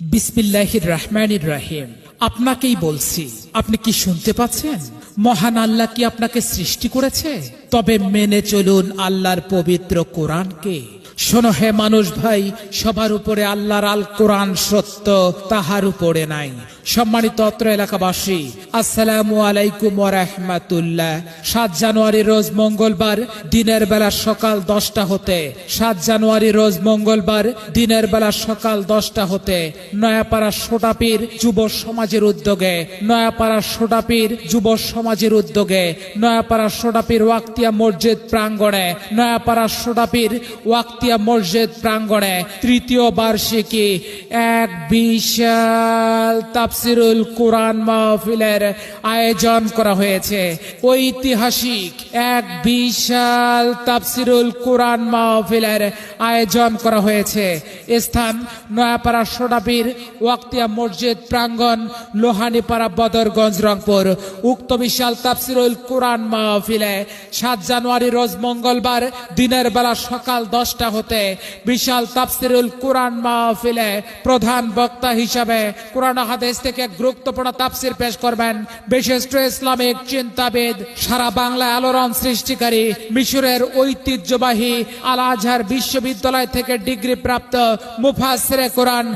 বিসমিল্লাহির রহমানির রাহিম। আপনাকেই বলছি, আপনি কি শুনতে পাচ্ছেন? মহান আল্লাহ কি আপনাকে সৃষ্টি করেছে? তবে মেনে চলুন আল্লাহর পবিত্র কোরআনকে শোনো হে মানুষ ভাই, সবার উপরে আল্লাহর আল কোরআন সত্য তাহার উপরে নাই। সম্মানিত অত্র এলাকাবাসী, আসসালামু আলাইকুম রাহমাতুল্লাহ। সাত জানুয়ারি রোজ মঙ্গলবার, দিনের বেলা সকাল দশটা হতে। সাত জানুয়ারি রোজ মঙ্গলবার, দিনের বেলা সকাল দশটা হতে। নয়াপাড়া সোটাপীর যুব সমাজের উদ্যোগে, নয়াপাড়া সোটাপীর যুব সমাজের উদ্যোগে, নয়াপাড়া সোটাপির ওয়াক্তিয়া মসজিদ প্রাঙ্গণে, নয়াপাড়া সোটাপীর ওয়াক্তিয়া মসজিদ প্রাঙ্গণে তৃতীয় বার্ষিকী এক বিশাল তাফসিরুল কোরআন মাহফিলের আয়োজন করা হয়েছে। ঐতিহাসিক এক বিশাল তাফসিরুল কোরআন মাহফিলের আয়োজন করা হয়েছে। স্থান নয়াপাড়া সোডাপির ওয়াক্তিয়া মসজিদ প্রাঙ্গণ লোহানীপাড়া বদরগঞ্জ, রংপুর। উক্ত বিশাল তাফসিরুল কোরআন মাহফিলে সাত জানুয়ারি রোজ মঙ্গলবার দিনের বেলা সকাল দশটা হতে বিশাল তাফসিরুল কোরআন মাহফিলে প্রধান বক্তা হিসাবে কোরআন হাদিস থেকে গুরুত্বপূর্ণ তাফসির পেশ করবেন। বিশিষ্ট ইসলামিক চিন্তাবিদ, সারা বাংলা আলোড়ন সৃষ্টিকারী মিশরের ঐতিহ্যবাহী আল আজহার বিশ্ববিদ্যালয় থেকে ডিগ্রি প্রাপ্ত মুফাসের কোরআন